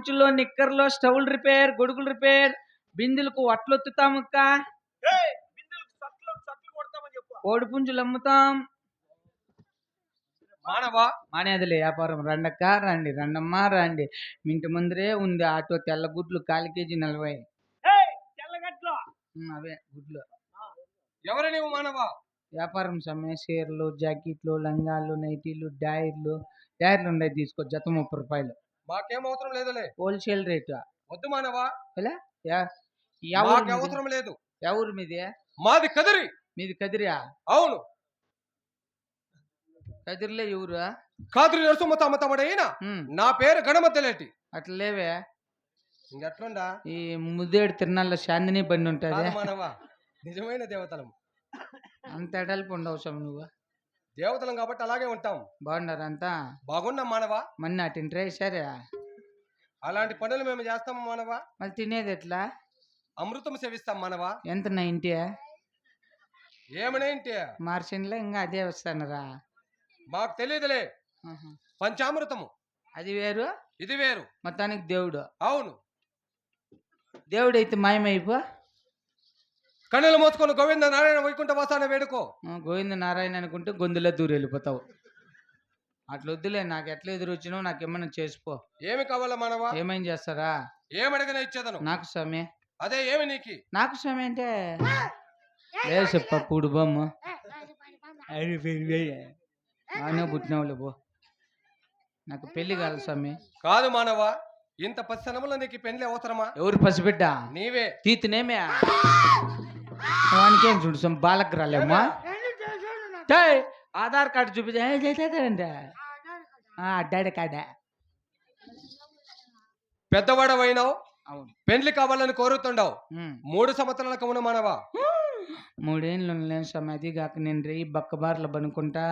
సంచుల్లో నిక్కర్లో స్టవ్లు రిపేర్ గొడుగులు రిపేర్ బిందులకు వట్లొత్తుతామక్క కోడి పుంజులు అమ్ముతాం. మానవా? మానేదిలే వ్యాపారం. రండక్క రండి. రండమ్మా రండి. మీ ఇంటి ముందరే ఉంది ఆటో తెల్ల గుడ్లు కాలు కేజీ నలభై. అవే గుడ్లు. ఎవరు నీవు మానవా? వ్యాపారం సమ్మె చీరలు జాకెట్లు లంగాలు నైటీలు డైర్లు డైర్లు ఉన్నాయి తీసుకో జత ముప్పై రూపాయలు. మాకేం అవసరం లేదులే. Wholesale rate. వద్దు మానవా? ఎలా? మాకు? అవసరం లేదు. ఎవరు మీది? మాది కదిరి. మీది కదిరియా? అవును. కదిరిలే ఎవరు కాదిరి నరసింహ తమ తమడైన నా పేరు గణమద్దలేటి? అట్లా లేవే ఇంకెట్లుండా ఈ ముద్దేడు తిరునాళ్ళ చాందిని బండి ఉంటుంది. మానవా. నిజమైన దేవతలం. అంత ఎడల్పు ఉండవు స్వామి నువ్వు. దేవతలం కాబట్టి అలాగే ఉంటాం. బాగున్నారు అంతా బాగున్నాం మానవా? మొన్న తింటే సరే. అలాంటి పనులు మేము చేస్తాం మానవా? మళ్ళీ తినేది ఎట్లా? అమృతం సేవిస్తాం మానవా? ఎంత నైంటీ ఏమనేంటి మార్చిన్లో ఇంకా అదే వస్తానరా. మాకు తెలియదులే. పంచామృతము. అది వేరు? ఇది వేరు. మొత్తానికి దేవుడు. అవును. దేవుడు అయితే మాయమైపో? కన్నులు మోసుకొని గోవింద నారాయణ వైకుంఠ వాసాన్ని వేడుకో. గోవింద నారాయణ అనుకుంటే గొంతులో దూరం వెళ్ళిపోతావు అట్లా వద్దులే నాకు ఎట్లా ఎదురు వచ్చినావు నాకు ఏమన్నా చేసుకో. ఏమి కావాలా మానవా? ఏమైనా చేస్తారా? ఏమడిగినా ఇచ్చేదను. నాకు స్వామి అదే ఏమి నీకి? నాకు స్వామి అంటే? లేదు చెప్ప కూడు బొమ్మ. బాగానే పుట్టినావులే పో. నాకు పెళ్ళి కాదు స్వామి కాదు మానవా ఇంత పశ్చనములో నీకు పెళ్ళి అవసరమా? ఎవరు పసిబిడ్డ? నీవే. తీతినేమే? వానికేం చూడు బాలకు రాలేమ్మా టేయ్, ఆధార్ కార్డు చూపించండి అడ్డాడే కాడా. పెద్దవాడవైనావు? పెళ్ళి కావాలని కోరుతుండవు. మూడు సంవత్సరాలకు ఉన్న మానవా? మూడేళ్ళు లేని స్వామి అది కాక నేను రేయి బక్కబార్లు పనుకుంటా.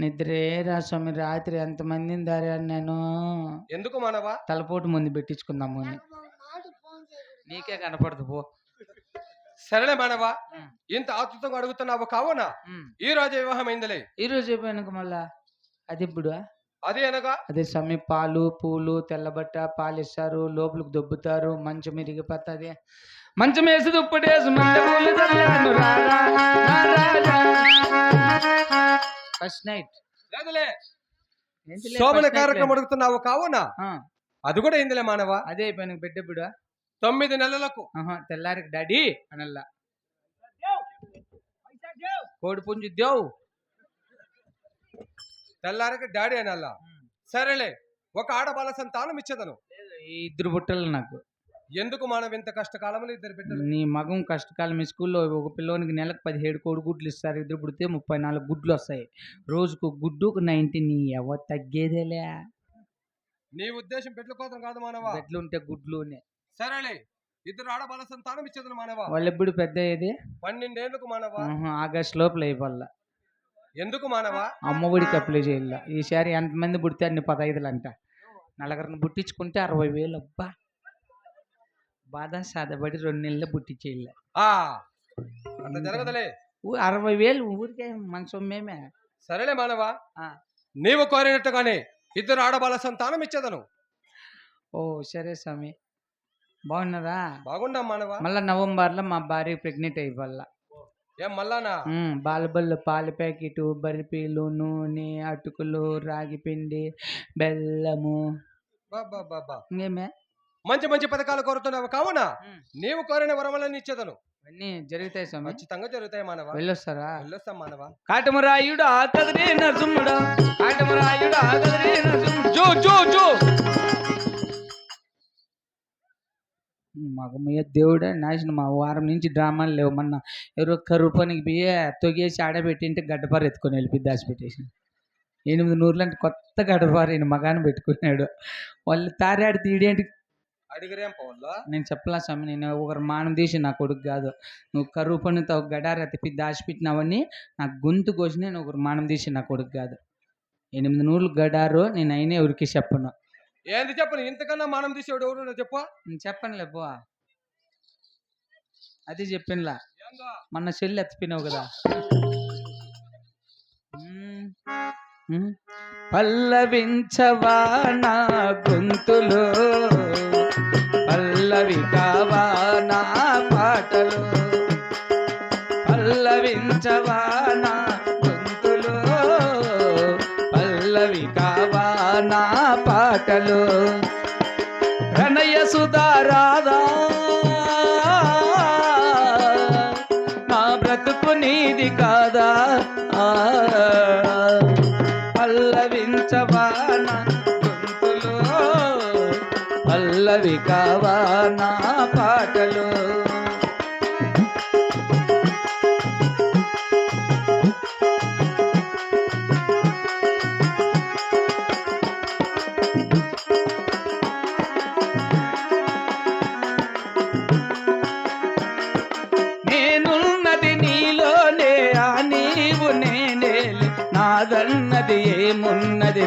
నిద్రే రా స్వామి రాత్రి ఎంతమందిని దారాను నేను ఎందుకు మానవా? తలపోటు ముందు పెట్టించుకుందాము అని. నీకే కనపడదు పో. సరేలే మానవా. ఇంత ఆతృతంగా అడుగుతున్నావు కావున. ఈ రోజు వివాహం అయిందిలే ఈ రోజు అయిపోయినాక మళ్ళా అది ఇప్పుడు అది అనగా? అదే స్వామి పాలు పూలు తెల్లబట్ట పాలు ఇస్తారు లోపలికి దొబ్బుతారు మంచం ఇరిగిపోతుంది. మంచం వేసి దుప్పటేసి ఫస్ట్ నైట్ లేదులే. శోభన కార్యక్రమం అడుగుతున్నావు కావున? అది కూడా అయిందిలే మానవా? అదే అయిపోయినాక బిడ్డప్పుడు తొమ్మిది నెలలకు. తెల్లారికి డాడీ అనల్లా. కోడి పుంజు దేవ్ తెల్లారికి డాడీ అనల్లా. సరేలే ఒక ఆడబాల సంతానం ఇచ్చేదను. ఈ ఇద్దరు బుట్టలు నాకు. ఎందుకు మానవ ఇంత కష్టకాలంలో ఇద్దరు బిడ్డలు? నీ మగం కష్టకాలం మీ స్కూల్లో ఒక పిల్లోనికి నెలకు పదిహేడు కోడి గుడ్లు ఇస్తారు. ఇద్దరు పుడితే ముప్పై నాలుగు గుడ్లు వస్తాయి. రోజుకు గుడ్డుకు నైన్టీ నీ ఎవ తగ్గేదేలే. నీ ఉద్దేశం బిడ్డల కోసం కాదు మానవా? ఎట్లుంటే గుడ్లునే సరేలే ఇద్దరు ఆడబాల సంతానం ఇచ్చేదను మానవా? వాళ్ళు ఎప్పుడు పెద్ద అయ్యేది? పన్నెండేళ్ళకు మానవా? ఆగస్ట్ లోపల అయిపోవాల. ఎందుకు మానవా? అమ్మఒడికి అప్లై చేయాల. ఈసారి ఎంతమంది పుడితే అన్ని పదహైదులు అంట నలుగురిని పుట్టించుకుంటే అరవై వేలు. అబ్బా! బాధ సాధపడి రెండు నెలలు పుట్టించేయాల. అంత జరగదులే. అరవై వేలు ఊరికే మన సొమ్మేమే సరేలే మానవా. నీవు కోరినట్టుగానే ఇద్దరు ఆడబాల సంతానం ఇచ్చేదను. ఓ సరే స్వామి. బాగున్నారా బాగుండా మానవా? మళ్ళా నవంబర్లో మా భార్య ప్రెగ్నెంట్ అయిపోవాల ఏం మళ్ళానా? బాలబల్లు పాల ప్యాకెట్ బర్ఫీలు నూనె అటుకులు రాగి పిండి బెల్లము. బాబా బాబా ఇంకేమే? మంచి మంచి పథకాలు కోరుతున్నావు కావున? నీవు కోరిన వరములను ఇచ్చేదను. అన్నీ జరుగుతాయి స్వామి. ఖచ్చితంగా జరుగుతాయి మానవా? వెళ్ళొస్తారా? వెళ్ళొస్తాం మానవా? కాటమరాయుడు కదరే నరసింహుడు. కాటమరాయుడు కదరే నరసింహుడు. జో జో జో. మగమయ్య దేవుడే నాశనం. మా వారం నుంచి డ్రామాలు లేవు. మొన్న ఎవరో కరువు పనికి పోయి తొగేసి ఆడబెట్టింటే గడ్డపార ఎత్తుకొని వెళ్ళిపోయి దాచిపెట్టేసి ఎనిమిది నూరులు అంటే కొత్త గడ్డపార ఈయన మగాన్ని పెట్టుకున్నాడు. వాళ్ళు తారాడి తీడేంటి అడిగిరేం పోవాలా నేను చెప్పలా స్వామి నేను ఒకరు మానం తీసి నా కొడుకు కాదు. నువ్వు కరువు పనితో ఒక గడార తిప్పి దాచిపెట్టినావని నాకు గొంతు కోసి నేను ఒకరు మానం తీసి నా కొడుకు కాదు. ఎనిమిది నూరులు గడారు నేను అయినా ఎవరికి చెప్పను. ఏంది చెప్పను ఇంతకన్నా మానం తీసేవాడు ఎవరు చెప్పు. చెప్పనులే పో. అది చెప్పినలా? మొన్న సెల్ ఎత్తిపోయినావు కదా. పల్లవించవా నా గొంతులో? పల్లవి కావా నా పాటలు పాటలు ప్రణయ సుధారాధా నా బ్రతుకు నీది కాదా? ఆ, గొంతులో? పల్లవి కావానా ఏమున్నది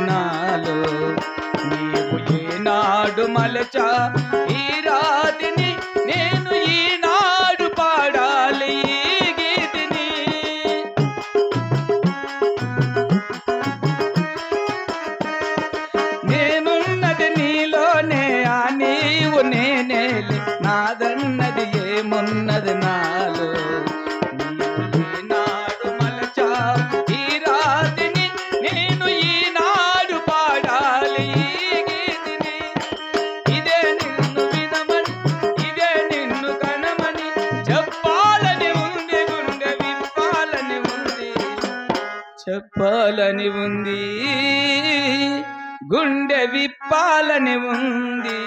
నీవు ఏనాడు మలచా విప్పాలని ఉంది గుండె విప్పాలని ఉంది.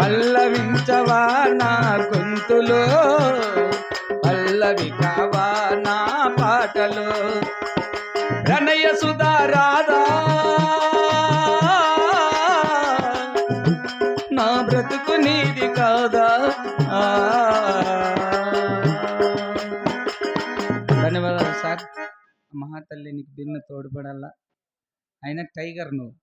పల్లవించవా నా గొంతులో పల్లవి కావా నా పాటలో? ప్రణయ సుధారాధా నా బ్రతుకు నీది కాదా? నీకు భిన్న తోడుపడాలా అయినా టైగర్ నువ్వు.